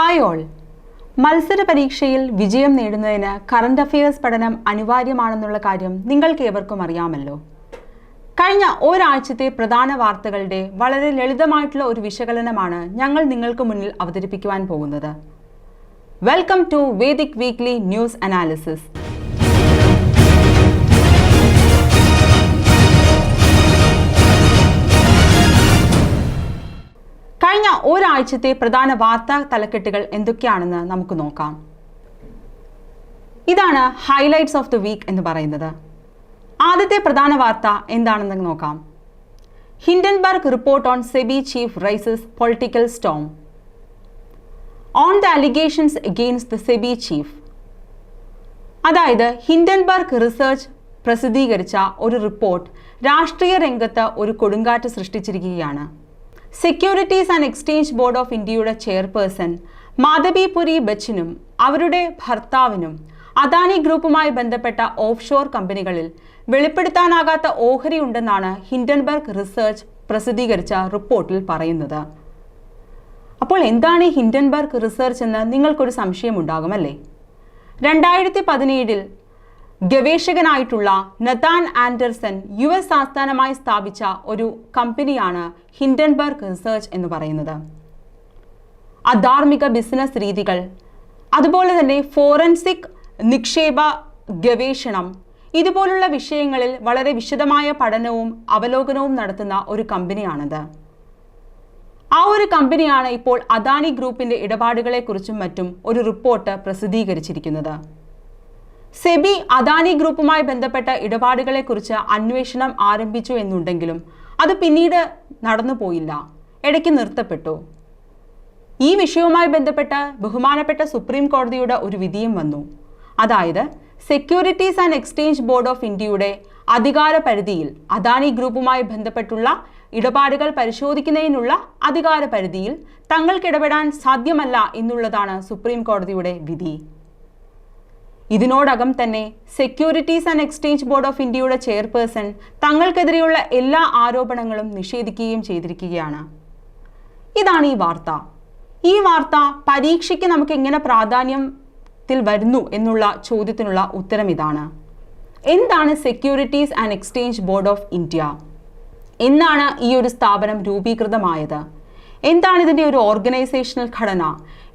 Hi all മത്സര പരീക്ഷയിൽ വിജയം നേടുന്നതിന് കറണ്ട് അഫയേഴ്സ് പഠനം അനിവാര്യമാണെന്നുള്ള കാര്യം നിങ്ങൾക്ക് ഏവർക്കും അറിയാമല്ലോ. കഴിഞ്ഞ ഒരാഴ്ചത്തെ പ്രധാന വാർത്തകളുടെ വളരെ ലളിതമായിട്ടുള്ള ഒരു വിശകലനമാണ് ഞങ്ങൾ നിങ്ങൾക്ക് മുന്നിൽ അവതരിപ്പിക്കുവാൻ പോകുന്നത്. Welcome to Vedic weekly news analysis കഴിഞ്ഞ ഒരാഴ്ചത്തെ പ്രധാന വാർത്താ തലക്കെട്ടുകൾ എന്തൊക്കെയാണെന്ന് നമുക്ക് നോക്കാം. ഇതാണ് ഹൈലൈറ്റ്സ് ഓഫ് ദ വീക്ക് എന്ന് പറയുന്നത്. ആദ്യത്തെ പ്രധാന വാർത്ത എന്താണെന്ന് നോക്കാം. Hindenburg report on SEBI chief raises political storm on the allegations against the SEBI chief അതായത് ഹിൻഡൻബർഗ് റിസർച്ച് പ്രസിദ്ധീകരിച്ച ഒരു റിപ്പോർട്ട് രാഷ്ട്രീയ രംഗത്ത് ഒരു കൊടുങ്കാറ്റ് സൃഷ്ടിച്ചിരിക്കുകയാണ്. Securities and exchange board of ഇന്ത്യയുടെ ചെയർപേഴ്സൺ മാധവിപുരി ബച്ചിനും അവരുടെ ഭർത്താവിനും അദാനി ഗ്രൂപ്പുമായി ബന്ധപ്പെട്ട ഓഫ് ഷോർ കമ്പനികളിൽ വെളിപ്പെടുത്താനാകാത്ത ഓഹരി ഉണ്ടെന്നാണ് ഹിൻഡൻബർഗ് റിസർച്ച് പ്രസിദ്ധീകരിച്ച റിപ്പോർട്ടിൽ പറയുന്നത്. അപ്പോൾ എന്താണ് ഹിൻഡൻബർഗ് റിസർച്ച് എന്ന് നിങ്ങൾക്കൊരു സംശയമുണ്ടാകുമല്ലേ രണ്ടായിരത്തി പതിനേഴിൽ ഗവേഷകനായിട്ടുള്ള നതാൻ ആൻഡർസൺ യു എസ് ആസ്ഥാനമായി സ്ഥാപിച്ച ഒരു കമ്പനിയാണ് ഹിൻഡൻബർഗ് റിസർച്ച് എന്ന് പറയുന്നത്. അധാർമിക ബിസിനസ് രീതികൾ അതുപോലെ തന്നെ ഫോറൻസിക് നിക്ഷേപ ഗവേഷണം ഇതുപോലുള്ള വിഷയങ്ങളിൽ വളരെ വിശദമായ പഠനവും അവലോകനവും നടത്തുന്ന ഒരു കമ്പനിയാണിത്. ആ ഒരു കമ്പനിയാണ് ഇപ്പോൾ അദാനി ഗ്രൂപ്പിന്റെ ഇടപാടുകളെക്കുറിച്ചും മറ്റും ഒരു റിപ്പോർട്ട് പ്രസിദ്ധീകരിച്ചിരിക്കുന്നത്. സെബി അദാനി ഗ്രൂപ്പുമായി ബന്ധപ്പെട്ട ഇടപാടുകളെക്കുറിച്ച് അന്വേഷണം ആരംഭിച്ചു എന്നുണ്ടെങ്കിലും അത് പിന്നീട് നടന്നു പോയില്ല. ഇടയ്ക്ക് നിർത്തപ്പെട്ടു. ഈ വിഷയവുമായി ബന്ധപ്പെട്ട് ബഹുമാനപ്പെട്ട സുപ്രീം കോടതിയുടെ ഒരു വിധിയും വന്നു. അതായത് securities and exchange board of ഇന്ത്യയുടെ അധികാര പരിധിയിൽ അദാനി ഗ്രൂപ്പുമായി ബന്ധപ്പെട്ടുള്ള ഇടപാടുകൾ പരിശോധിക്കുന്നതിനുള്ള അധികാര പരിധിയിൽ തങ്ങൾക്ക് ഇടപെടാൻ സാധ്യമല്ല എന്നുള്ളതാണ് സുപ്രീം കോടതിയുടെ വിധി. ഇതിനോടകം തന്നെ securities and exchange board of ഇന്ത്യയുടെ ചെയർപേഴ്സൺ തങ്ങൾക്കെതിരെയുള്ള എല്ലാ ആരോപണങ്ങളും നിഷേധിക്കുകയും ചെയ്തിരിക്കുകയാണ്. ഇതാണ് ഈ വാർത്ത. ഈ വാർത്ത പരീക്ഷയ്ക്ക് നമുക്ക് എങ്ങനെ പ്രാധാന്യത്തിൽ വരുന്നു എന്നുള്ള ചോദ്യത്തിനുള്ള ഉത്തരം ഇതാണ്. എന്താണ് securities and exchange board of India എന്നാണ് ഈ ഒരു സ്ഥാപനം രൂപീകൃതമായത്? എന്താണ് ഇതിന്റെ ഒരു ഓർഗനൈസേഷണൽ ഘടന?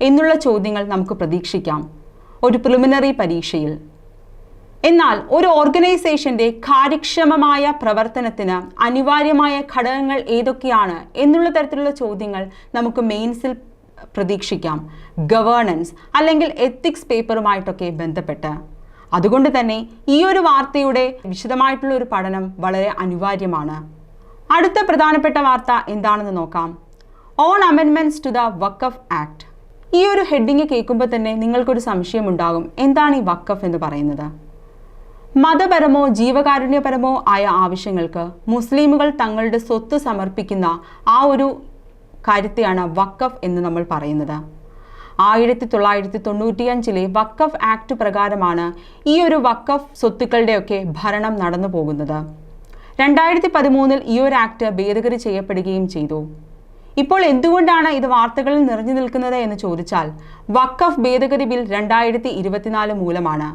എന്നുള്ള ചോദ്യങ്ങൾ നമുക്ക് പ്രതീക്ഷിക്കാം. ഒരു പ്രിലിമിനറി പരീക്ഷയിൽ. എന്നാൽ ഒരു ഓർഗനൈസേഷന്റെ കാര്യക്ഷമമായ പ്രവർത്തനത്തിന് അനിവാര്യമായ ഘടകങ്ങൾ ഏതൊക്കെയാണ് എന്നുള്ള തരത്തിലുള്ള ചോദ്യങ്ങൾ നമുക്ക് മെയിൻസിൽ പ്രതീക്ഷിക്കാം. ഗവേണൻസ് അല്ലെങ്കിൽ എത്തിക്സ് പേപ്പറുമായിട്ടൊക്കെ ബന്ധപ്പെട്ട്. അതുകൊണ്ട് തന്നെ ഈ ഒരു വാർത്തയുടെ വിശദമായിട്ടുള്ള ഒരു പഠനം വളരെ അനിവാര്യമാണ്. അടുത്ത പ്രധാനപ്പെട്ട വാർത്ത എന്താണെന്ന് നോക്കാം. ഓൺ അമെൻമെന്റ്സ് ടു ദ വക്കഫ് ആക്ട് ഈ ഒരു ഹെഡിങ് കേൾക്കുമ്പോൾ തന്നെ നിങ്ങൾക്കൊരു സംശയമുണ്ടാകും. എന്താണ് ഈ വക്കഫ് എന്ന് പറയുന്നത്? മതപരമോ ജീവകാരുണ്യപരമോ ആയ ആവശ്യങ്ങൾക്ക് മുസ്ലിമുകൾ തങ്ങളുടെ സ്വത്ത് സമർപ്പിക്കുന്ന ആ ഒരു കാര്യത്തെയാണ് വക്കഫ് എന്ന് നമ്മൾ പറയുന്നത്. ആയിരത്തി തൊള്ളായിരത്തി തൊണ്ണൂറ്റിയഞ്ചിലെ വക്കഫ് ആക്ട് പ്രകാരമാണ് ഈ ഒരു വക്കഫ് സ്വത്തുക്കളുടെയൊക്കെ ഭരണം നടന്നു പോകുന്നത് രണ്ടായിരത്തി പതിമൂന്നിൽ ഈ ഒരു ആക്ട് ഭേദഗതി ചെയ്യപ്പെടുകയും ചെയ്തു. ഇപ്പോൾ എന്തുകൊണ്ടാണ് ഇത് വാർത്തകളിൽ നിറഞ്ഞു നിൽക്കുന്നത് എന്ന് ചോദിച്ചാൽ വക്കഫ് ഭേദഗതി ബിൽ രണ്ടായിരത്തി ഇരുപത്തിനാല് മൂലമാണ്.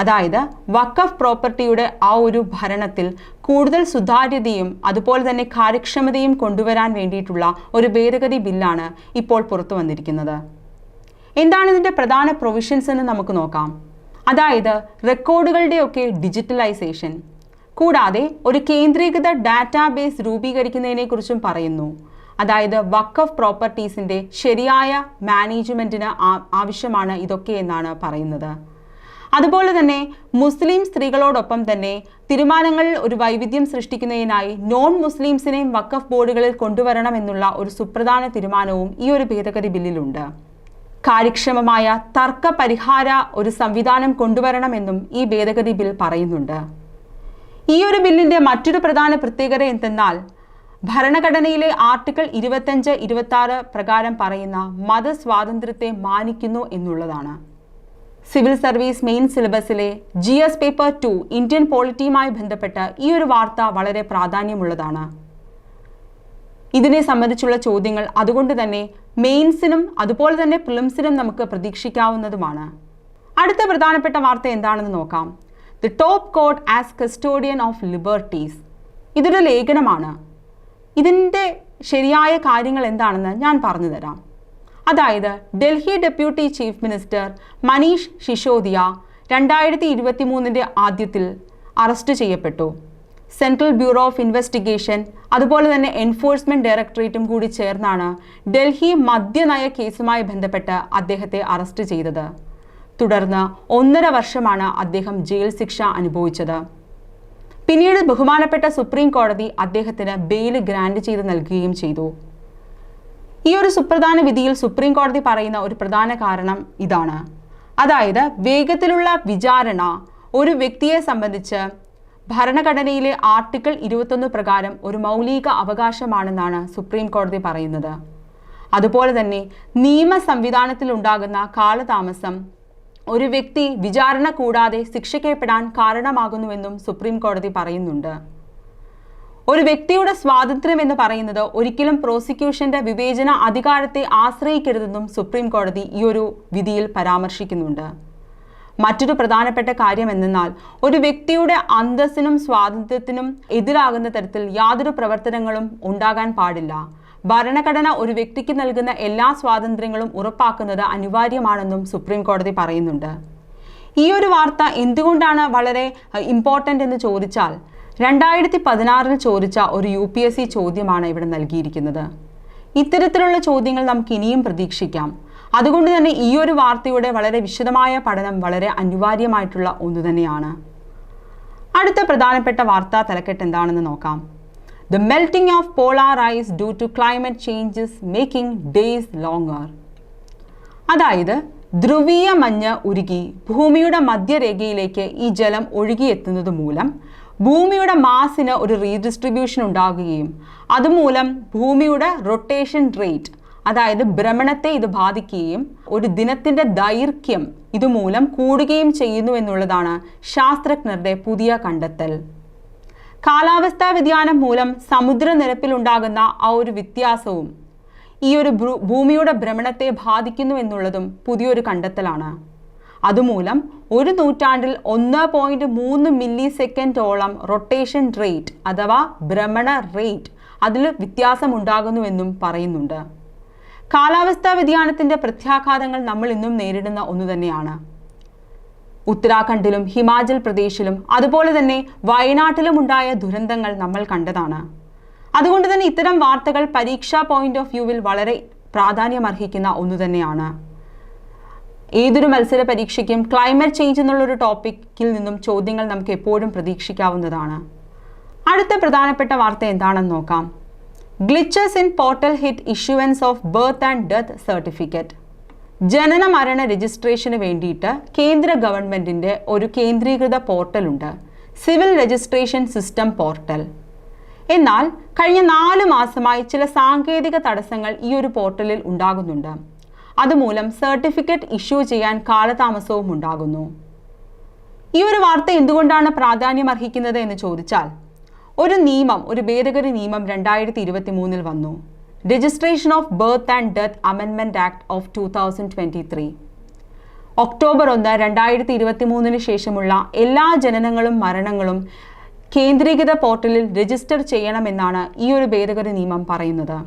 അതായത് വക്കഫ് പ്രോപ്പർട്ടിയുടെ ആ ഒരു ഭരണത്തിൽ കൂടുതൽ സുതാര്യതയും അതുപോലെ തന്നെ കാര്യക്ഷമതയും കൊണ്ടുവരാൻ വേണ്ടിയിട്ടുള്ള ഒരു ഭേദഗതി ബില്ലാണ് ഇപ്പോൾ പുറത്തു വന്നിരിക്കുന്നത്. എന്താണ് ഇതിന്റെ പ്രധാന പ്രൊവിഷൻസ് എന്ന് നമുക്ക് നോക്കാം. അതായത് റെക്കോർഡുകളുടെയൊക്കെ ഡിജിറ്റലൈസേഷൻ. കൂടാതെ ഒരു കേന്ദ്രീകൃത ഡാറ്റാബേസ് രൂപീകരിക്കുന്നതിനെക്കുറിച്ചും പറയുന്നു. അതായത് വക്കഫ് പ്രോപ്പർട്ടീസിന്റെ ശരിയായ മാനേജ്മെന്റിന് ആവശ്യമാണ് ഇതൊക്കെ എന്നാണ് പറയുന്നത്. അതുപോലെ തന്നെ മുസ്ലിം സ്ത്രീകളോടൊപ്പം തന്നെ തീരുമാനങ്ങളിൽ ഒരു വൈവിധ്യം സൃഷ്ടിക്കുന്നതിനായി നോൺ മുസ്ലിംസിനെയും വക്കഫ് ബോർഡുകളിൽ കൊണ്ടുവരണമെന്നുള്ള ഒരു സുപ്രധാന തീരുമാനവും ഈ ഒരു ഭേദഗതി ബില്ലിലുണ്ട്. കാര്യക്ഷമമായ തർക്ക പരിഹാര ഒരു സംവിധാനം കൊണ്ടുവരണമെന്നും ഈ ഭേദഗതി ബിൽ പറയുന്നുണ്ട്. ഈ ഒരു ബില്ലിന്റെ മറ്റൊരു പ്രധാന പ്രത്യേകത എന്തെന്നാൽ ഭരണഘടനയിലെ ആർട്ടിക്കിൾ ഇരുപത്തഞ്ച് ഇരുപത്തി ആറ് പ്രകാരം പറയുന്ന മതസ്വാതന്ത്ര്യത്തെ മാനിക്കുന്നു എന്നുള്ളതാണ്. Civil service main സിലബസിലെ G S paper two Indian പോളിറ്റിയുമായി ബന്ധപ്പെട്ട് ഈ ഒരു വാർത്ത വളരെ പ്രാധാന്യമുള്ളതാണ്. ഇതിനെ സംബന്ധിച്ചുള്ള ചോദ്യങ്ങൾ അതുകൊണ്ട് തന്നെ മെയിൻസിനും അതുപോലെ തന്നെ പ്രിലിംസിനും നമുക്ക് പ്രതീക്ഷിക്കാവുന്നതുമാണ്. അടുത്ത പ്രധാനപ്പെട്ട വാർത്ത എന്താണെന്ന് നോക്കാം. The top court as custodian of liberties. ഇതൊരു ലേഖനമാണ്. ഇതിന്റെ ശരിയായ കാര്യങ്ങൾ എന്താണെന്ന് ഞാൻ പറഞ്ഞു തരാം. അതായത് Delhi deputy chief minister Manish Sisodia രണ്ടായിരത്തി ഇരുപത്തി മൂന്നിന്റെ ആദ്യത്തിൽ അറസ്റ്റ് ചെയ്യപ്പെട്ടു. സെൻട്രൽ ബ്യൂറോ ഓഫ് ഇൻവെസ്റ്റിഗേഷൻ അതുപോലെ തന്നെ എൻഫോഴ്സ്മെന്റ് ഡയറക്ടറേറ്റും കൂടി ചേർന്നാണ് ഡൽഹി മദ്യനയ കേസുമായി ബന്ധപ്പെട്ട് അദ്ദേഹത്തെ അറസ്റ്റ് ചെയ്തത്. തുടർന്ന് ഒന്നര വർഷമാണ് അദ്ദേഹം ജയിൽ ശിക്ഷ അനുഭവിച്ചത്. പിന്നീട് ബഹുമാനപ്പെട്ട സുപ്രീം കോടതി അദ്ദേഹത്തിന് ബെയിൽ ഗ്രാൻഡ് ചെയ്ത് നൽകുകയും ചെയ്തു. ഈ ഒരു സുപ്രധാന വിധിയിൽ സുപ്രീം കോടതി പറയുന്ന ഒരു പ്രധാന കാരണം ഇതാണ്. അതായത് വേഗത്തിലുള്ള വിചാരണ ഒരു വ്യക്തിയെ സംബന്ധിച്ച് ഭരണഘടനയിലെ ആർട്ടിക്കിൾ ഇരുപത്തൊന്ന് പ്രകാരം ഒരു മൗലിക അവകാശമാണെന്നാണ് സുപ്രീം കോടതി പറയുന്നത്. അതുപോലെ തന്നെ നിയമ സംവിധാനത്തിൽ ഉണ്ടാകുന്ന കാലതാമസം ഒരു വ്യക്തി വിചാരണ കൂടാതെ ശിക്ഷിക്കപ്പെടാൻ കാരണമാകുന്നുവെന്നും സുപ്രീം കോടതി പറയുന്നുണ്ട്. ഒരു വ്യക്തിയുടെ സ്വാതന്ത്ര്യം എന്ന് പറയുന്നത് ഒരിക്കലും പ്രോസിക്യൂഷന്റെ വിവേചന അധികാരത്തെ ആശ്രയിക്കരുതെന്നും സുപ്രീം കോടതി ഈ ഒരു വിധിയിൽ പരാമർശിക്കുന്നുണ്ട്. മറ്റൊരു പ്രധാനപ്പെട്ട കാര്യം എന്തെന്നാൽ ഒരു വ്യക്തിയുടെ അന്തസ്സിനും സ്വാതന്ത്ര്യത്തിനും എതിരാകുന്ന തരത്തിൽ യാതൊരു പ്രവർത്തനങ്ങളും ഉണ്ടാകാൻ പാടില്ല. ഭരണഘടന ഒരു വ്യക്തിക്ക് നൽകുന്ന എല്ലാ സ്വാതന്ത്ര്യങ്ങളും ഉറപ്പാക്കുന്നത് അനിവാര്യമാണെന്നും സുപ്രീം കോടതി പറയുന്നുണ്ട്. ഈ ഒരു വാർത്ത എന്തുകൊണ്ടാണ് വളരെ ഇമ്പോർട്ടന്റ് എന്ന് ചോദിച്ചാൽ രണ്ടായിരത്തി പതിനാറിൽ ചോദിച്ച ഒരു യു പി എസ് സി ചോദ്യമാണ് ഇവിടെ നൽകിയിരിക്കുന്നത്. ഇത്തരത്തിലുള്ള ചോദ്യങ്ങൾ നമുക്ക് ഇനിയും പ്രതീക്ഷിക്കാം. അതുകൊണ്ട് തന്നെ ഈ ഒരു വാർത്തയുടെ വളരെ വിശദമായ പഠനം വളരെ അനിവാര്യമായിട്ടുള്ള ഒന്ന് തന്നെയാണ്. അടുത്ത പ്രധാനപ്പെട്ട വാർത്താ തലക്കെട്ട് എന്താണെന്ന് നോക്കാം. The melting of polar ice due to climate changes making days longer. അതായത് ധ്രുവീയ മഞ്ഞ് ഉരുകി ഭൂമിയുടെ മധ്യരേഖയിലേക്ക് ഈ ജലം ഒഴുകിയെത്തുന്നത് മൂലം ഭൂമിയുടെ മാസിന് ഒരു റീഡിസ്ട്രിബ്യൂഷൻ ഉണ്ടാകുകയും അതുമൂലം ഭൂമിയുടെ റൊട്ടേഷൻ റേറ്റ് അതായത് ഭ്രമണത്തെ ഇത് ബാധിക്കുകയും ഒരു ദിനത്തിന്റെ ദൈർഘ്യം ഇതുമൂലം കൂടുകയും ചെയ്യുന്നു എന്നുള്ളതാണ് ശാസ്ത്രജ്ഞരുടെ പുതിയ കണ്ടെത്തൽ കാലാവസ്ഥാ വ്യതിയാനം മൂലം സമുദ്രനിരപ്പിലുണ്ടാകുന്ന ആ ഒരു വ്യത്യാസവും ഈ ഒരു ഭൂമിയുടെ ഭ്രമണത്തെ ബാധിക്കുന്നു എന്നുള്ളതും പുതിയൊരു കണ്ടെത്തലാണ്. അതുമൂലം ഒരു നൂറ്റാണ്ടിൽ ഒന്ന് പോയിന്റ് മൂന്ന് മില്ലി സെക്കൻഡോളം റൊട്ടേഷൻ റേറ്റ് അഥവാ ഭ്രമണ റേറ്റ് അതിൽ വ്യത്യാസമുണ്ടാകുന്നുവെന്നും പറയുന്നുണ്ട്. കാലാവസ്ഥാ വ്യതിയാനത്തിന്റെ പ്രത്യാഘാതങ്ങൾ നമ്മൾ ഇന്നും നേരിടുന്ന ഒന്നു തന്നെയാണ്. ഉത്തരാഖണ്ഡിലും ഹിമാചൽ പ്രദേശിലും അതുപോലെ തന്നെ വയനാട്ടിലും ഉണ്ടായ ദുരന്തങ്ങൾ നമ്മൾ കണ്ടതാണ്. അതുകൊണ്ട് തന്നെ ഇത്തരം വാർത്തകൾ പരീക്ഷാ പോയിന്റ് ഓഫ് വ്യൂവിൽ വളരെ പ്രാധാന്യമർഹിക്കുന്ന ഒന്നു തന്നെയാണ്. ഏതൊരു മത്സര പരീക്ഷയ്ക്കും ക്ലൈമറ്റ് ചേഞ്ച് എന്നുള്ളൊരു ടോപ്പിക്കിൽ നിന്നും ചോദ്യങ്ങൾ നമുക്ക് എപ്പോഴും പ്രതീക്ഷിക്കാവുന്നതാണ്. അടുത്ത പ്രധാനപ്പെട്ട വാർത്ത എന്താണെന്ന് നോക്കാം. Glitches in portal hit issuance of birth and death certificate ജനന മരണ രജിസ്ട്രേഷന് വേണ്ടിയിട്ട് കേന്ദ്ര ഗവൺമെന്റിന്റെ ഒരു കേന്ദ്രീകൃത പോർട്ടലുണ്ട്. Civil registration system portal. എന്നാൽ കഴിഞ്ഞ നാല് മാസമായി ചില സാങ്കേതിക തടസ്സങ്ങൾ ഈ ഒരു പോർട്ടലിൽ ഉണ്ടാകുന്നുണ്ട്. അതുമൂലം സർട്ടിഫിക്കറ്റ് ഇഷ്യൂ ചെയ്യാൻ കാലതാമസവും ഉണ്ടാകുന്നു. ഈ ഒരു വാർത്ത എന്തുകൊണ്ടാണ് പ്രാധാന്യം അർഹിക്കുന്നത് എന്ന് ചോദിച്ചാൽ ഒരു നിയമം ഒരു ഭേദഗതി നിയമം രണ്ടായിരത്തി ഇരുപത്തി മൂന്നിൽ വന്നു. Registration of birth and death അമെൻമെന്റ് act of two thousand twenty three October ഒന്ന് രണ്ടായിരത്തി ഇരുപത്തി മൂന്നിന് ശേഷമുള്ള എല്ലാ ജനനങ്ങളും മരണങ്ങളും കേന്ദ്രീകൃത പോർട്ടലിൽ രജിസ്റ്റർ ചെയ്യണമെന്നാണ് ഈ ഒരു ഭേദഗതി നിയമം പറയുന്നത്.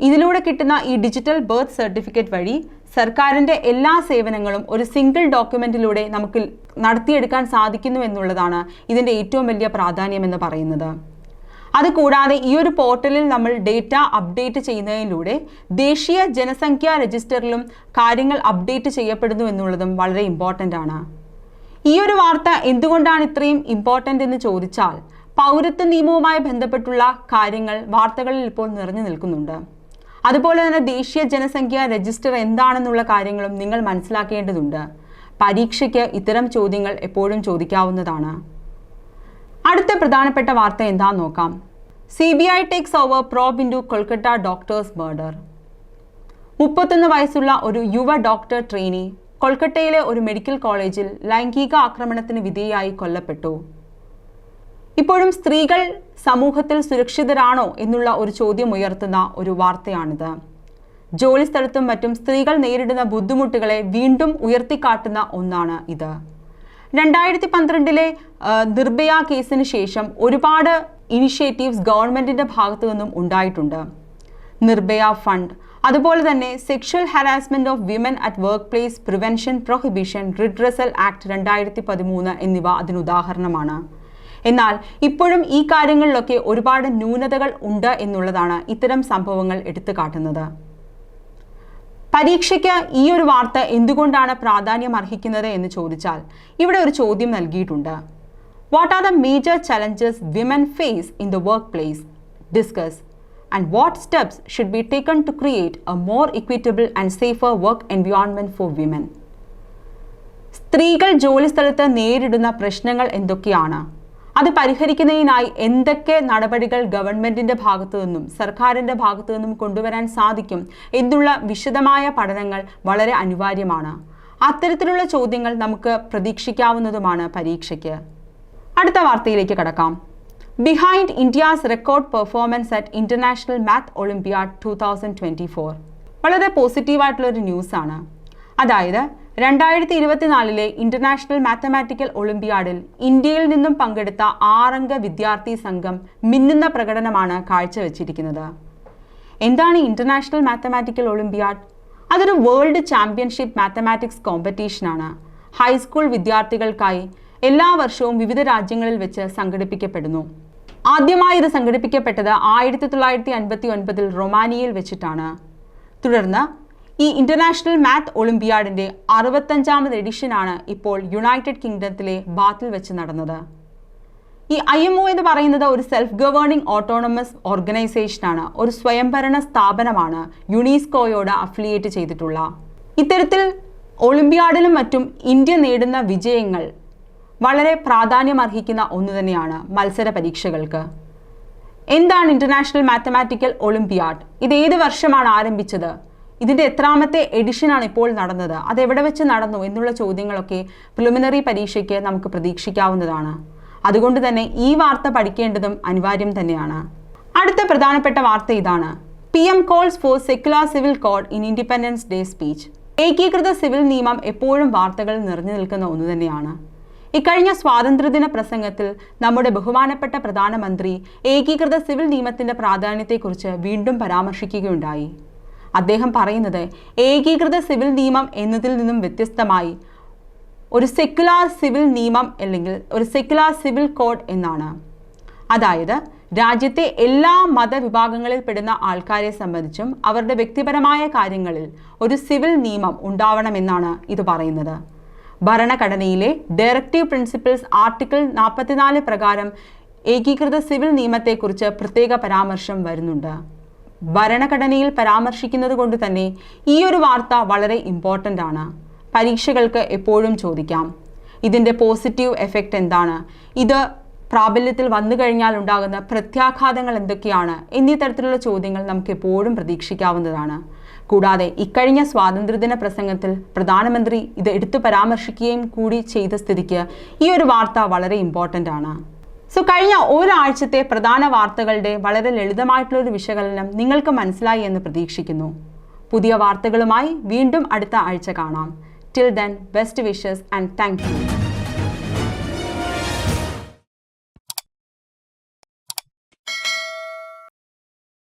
ഇതിലൂടെ കിട്ടുന്ന ഈ ഡിജിറ്റൽ ബർത്ത് സർട്ടിഫിക്കറ്റ് വഴി സർക്കാരിന്റെ എല്ലാ സേവനങ്ങളും ഒരു സിംഗിൾ ഡോക്യുമെന്റിലൂടെ നമുക്ക് നടത്തിയെടുക്കാൻ സാധിക്കുന്നു എന്നുള്ളതാണ് ഇതിന്റെ ഏറ്റവും വലിയ പ്രാധാന്യം എന്ന് പറയുന്നത്. അതുകൂടാതെ ഈ ഒരു പോർട്ടലിൽ നമ്മൾ ഡേറ്റ അപ്ഡേറ്റ് ചെയ്യുന്നതിലൂടെ ദേശീയ ജനസംഖ്യാ രജിസ്റ്ററിലും കാര്യങ്ങൾ അപ്ഡേറ്റ് ചെയ്യപ്പെടുന്നു എന്നുള്ളതും വളരെ ഇമ്പോർട്ടന്റ് ആണ്. ഈ ഒരു വാർത്ത എന്തുകൊണ്ടാണ് ഇത്രയും ഇമ്പോർട്ടന്റ് എന്ന് ചോദിച്ചാൽ പൗരത്വ നിയമവുമായി ബന്ധപ്പെട്ടുള്ള കാര്യങ്ങൾ വാർത്തകളിൽ ഇപ്പോൾ നിറഞ്ഞു നിൽക്കുന്നുണ്ട്. അതുപോലെ തന്നെ ദേശീയ ജനസംഖ്യ രജിസ്റ്റർ എന്താണെന്നുള്ള കാര്യങ്ങളും നിങ്ങൾ മനസ്സിലാക്കേണ്ടതുണ്ട്. പരീക്ഷയ്ക്ക് ഇത്തരം ചോദ്യങ്ങൾ എപ്പോഴും ചോദിക്കാവുന്നതാണ്. അടുത്ത പ്രധാനപ്പെട്ട വാർത്ത എന്താന്ന് നോക്കാം C B I takes over probe into Kolkata doctors murder മുപ്പത്തൊന്ന് വയസ്സുള്ള ഒരു യുവ ഡോക്ടർ ട്രെയിനി കൊൽക്കട്ടയിലെ ഒരു മെഡിക്കൽ കോളേജിൽ ലൈംഗിക ആക്രമണത്തിന് വിധേയായി കൊല്ലപ്പെട്ടു. ഇപ്പോഴും സ്ത്രീകൾ സമൂഹത്തിൽ സുരക്ഷിതരാണോ എന്നുള്ള ഒരു ചോദ്യം ഉയർത്തുന്ന ഒരു വാർത്തയാണിത്. ജോലിസ്ഥലത്തും മറ്റും സ്ത്രീകൾ നേരിടുന്ന ബുദ്ധിമുട്ടുകളെ വീണ്ടും ഉയർത്തിക്കാട്ടുന്ന ഒന്നാണ് ഇത്. രണ്ടായിരത്തി പന്ത്രണ്ടിലെ നിർഭയ കേസിന് ശേഷം ഒരുപാട് ഇനിഷ്യേറ്റീവ്സ് ഗവൺമെന്റിന്റെ ഭാഗത്തു നിന്നും ഉണ്ടായിട്ടുണ്ട്. നിർഭയ ഫണ്ട് അതുപോലെ തന്നെ sexual harassment of women at workplace prevention prohibition redressal act രണ്ടായിരത്തി പതിമൂന്ന് എന്നിവ അതിനുദാഹരണമാണ് എന്നാൽ ഇപ്പോഴും ഈ കാര്യങ്ങളിലൊക്കെ ഒരുപാട് ന്യൂനതകൾ ഉണ്ട് എന്നുള്ളതാണ് ഇത്തരം സംഭവങ്ങൾ എടുത്തു കാട്ടുന്നത് പരീക്ഷയ്ക്ക് ഈ ഒരു വാർത്ത എന്തുകൊണ്ടാണ് പ്രാധാന്യം അർഹിക്കുന്നത് എന്ന് ചോദിച്ചാൽ ഇവിടെ ഒരു ചോദ്യം നൽകിയിട്ടുണ്ട്. What are the major challenges women face in the workplace discuss and what steps should be taken to create a more equitable and safer work environment for women സ്ത്രീകൾ ജോലിസ്ഥലത്ത് നേരിടുന്ന പ്രശ്നങ്ങൾ എന്തൊക്കെയാണ്? അത് പരിഹരിക്കുന്നതിനായി എന്തൊക്കെ നടപടികൾ ഗവൺമെന്റിന്റെ ഭാഗത്തു നിന്നും സർക്കാരിന്റെ ഭാഗത്തു നിന്നും കൊണ്ടുവരാൻ സാധിക്കും എന്നുള്ള വിശദമായ പഠനങ്ങൾ വളരെ അനിവാര്യമാണ്. അത്തരത്തിലുള്ള ചോദ്യങ്ങൾ നമുക്ക് പ്രതീക്ഷിക്കാവുന്നതുമാണ് പരീക്ഷയ്ക്ക്. അടുത്ത വാർത്തയിലേക്ക് കടക്കാം. Behind India's record performance at international math olympiad two thousand twenty four വളരെ പോസിറ്റീവായിട്ടുള്ളൊരു ന്യൂസാണ് അതായത് രണ്ടായിരത്തി ഇരുപത്തിനാലിലെ ഇന്റർനാഷണൽ മാത്തമാറ്റിക്കൽ ഒളിമ്പിയാഡിൽ ഇന്ത്യയിൽ നിന്നും പങ്കെടുത്ത ആറംഗ വിദ്യാർത്ഥി സംഘം മിന്നുന്ന പ്രകടനമാണ് കാഴ്ചവെച്ചിരിക്കുന്നത്. എന്താണ് ഇന്റർനാഷണൽ മാത്തമാറ്റിക്കൽ ഒളിമ്പിയാഡ് അതൊരു വേൾഡ് ചാമ്പ്യൻഷിപ്പ് മാത്തമാറ്റിക്സ് കോമ്പറ്റീഷനാണ് ഹൈസ്കൂൾ വിദ്യാർത്ഥികൾക്കായി എല്ലാ വർഷവും വിവിധ രാജ്യങ്ങളിൽ വെച്ച് സംഘടിപ്പിക്കപ്പെടുന്നു. ആദ്യമായി ഇത് സംഘടിപ്പിക്കപ്പെട്ടത് ആയിരത്തി തൊള്ളായിരത്തി അൻപത്തി ഒൻപതിൽ റൊമാനിയയിൽ വെച്ചിട്ടാണ്. തുടർന്ന് ഈ ഇന്റർനാഷണൽ മാത്ത് ഒളിമ്പിയാഡിന്റെ അറുപത്തഞ്ചാമത് എഡിഷനാണ് ഇപ്പോൾ യുണൈറ്റഡ് കിങ്ഡത്തിലെ ബാത്തിൽ വെച്ച് നടന്നത്. ഈ ഐ എം ഒ എന്ന് പറയുന്നത് ഒരു സെൽഫ് ഗവേണിംഗ് ഓട്ടോണമസ് ഓർഗനൈസേഷനാണ് ഒരു സ്വയംഭരണ സ്ഥാപനമാണ് യുണീസ്കോയോട് അഫിലിയേറ്റ് ചെയ്തിട്ടുള്ള. ഇത്തരത്തിൽ ഒളിമ്പിയാഡിലും മറ്റും ഇന്ത്യ നേടുന്ന വിജയങ്ങൾ വളരെ പ്രാധാന്യമർഹിക്കുന്ന ഒന്ന് തന്നെയാണ് മത്സര പരീക്ഷകൾക്ക്. എന്താണ് ഇന്റർനാഷണൽ മാത്തമാറ്റിക്കൽ ഒളിമ്പിയാഡ് ഇത് ഏത് വർഷമാണ് ആരംഭിച്ചത്? ഇതിന്റെ എത്രാമത്തെ എഡിഷനാണ് ഇപ്പോൾ നടന്നത്. അത് എവിടെ വെച്ച് നടന്നു എന്നുള്ള ചോദ്യങ്ങളൊക്കെ പ്രിലിമിനറി പരീക്ഷയ്ക്ക് നമുക്ക് പ്രതീക്ഷിക്കാവുന്നതാണ്. അതുകൊണ്ട് തന്നെ ഈ വാർത്ത പഠിക്കേണ്ടതും അനിവാര്യം തന്നെയാണ്. അടുത്ത പ്രധാനപ്പെട്ട വാർത്ത ഇതാണ്. P M calls for secular civil code in independence day speech ഏകീകൃത സിവിൽ നിയമം എപ്പോഴും വാർത്തകൾ നിറഞ്ഞു നിൽക്കുന്ന ഒന്ന് തന്നെയാണ്. ഇക്കഴിഞ്ഞ സ്വാതന്ത്ര്യദിന പ്രസംഗത്തിൽ നമ്മുടെ ബഹുമാനപ്പെട്ട പ്രധാനമന്ത്രി ഏകീകൃത സിവിൽ നിയമത്തിന്റെ പ്രാധാന്യത്തെക്കുറിച്ച് വീണ്ടും പരാമർശിക്കുകയുണ്ടായി. അദ്ദേഹം പറയുന്നത് ഏകീകൃത സിവിൽ നിയമം എന്നതിൽ നിന്നും വ്യത്യസ്തമായി. ഒരു സെക്യുലാർ സിവിൽ നിയമം അല്ലെങ്കിൽ ഒരു സെക്യുലാർ സിവിൽ കോഡ് എന്നാണ്. അതായത് രാജ്യത്തെ എല്ലാ മതവിഭാഗങ്ങളിൽ പെടുന്ന ആൾക്കാരെ സംബന്ധിച്ചും അവരുടെ വ്യക്തിപരമായ കാര്യങ്ങളിൽ ഒരു സിവിൽ നിയമം ഉണ്ടാവണമെന്നാണ് ഇത് പറയുന്നത്. ഭരണഘടനയിലെ ഡയറക്റ്റീവ് പ്രിൻസിപ്പിൾസ് ആർട്ടിക്കിൾ നാൽപ്പത്തിനാല് പ്രകാരം ഏകീകൃത സിവിൽ നിയമത്തെക്കുറിച്ച് പ്രത്യേക പരാമർശം വരുന്നുണ്ട്. ഭരണഘടനയിൽ പരാമർശിക്കുന്നത് കൊണ്ട് തന്നെ ഈ ഒരു വാർത്ത വളരെ ഇമ്പോർട്ടന്റ് ആണ്. പരീക്ഷകൾക്ക് എപ്പോഴും ചോദിക്കാം. ഇതിന്റെ പോസിറ്റീവ് എഫക്റ്റ് എന്താണ്? ഇത് പ്രാബല്യത്തിൽ വന്നു കഴിഞ്ഞാൽ ഉണ്ടാകുന്ന പ്രത്യാഘാതങ്ങൾ എന്തൊക്കെയാണ്? എന്നീ തരത്തിലുള്ള ചോദ്യങ്ങൾ നമുക്ക് എപ്പോഴും പ്രതീക്ഷിക്കാവുന്നതാണ്. കൂടാതെ ഇക്കഴിഞ്ഞ സ്വാതന്ത്ര്യദിന പ്രസംഗത്തിൽ പ്രധാനമന്ത്രി ഇത് എടുത്തു പരാമർശിക്കുകയും കൂടി ചെയ്ത സ്ഥിതിക്ക് ഈ ഒരു വാർത്ത വളരെ ഇമ്പോർട്ടന്റ് ആണ്. സോ കഴിഞ്ഞ ഒരാഴ്ചത്തെ പ്രധാന വാർത്തകളുടെ വളരെ ലളിതമായിട്ടുള്ള ഒരു വിശകലനം നിങ്ങൾക്ക് മനസ്സിലായി എന്ന് പ്രതീക്ഷിക്കുന്നു. പുതിയ വാർത്തകളുമായി വീണ്ടും അടുത്ത ആഴ്ച കാണാം. Till then best wishes and thank you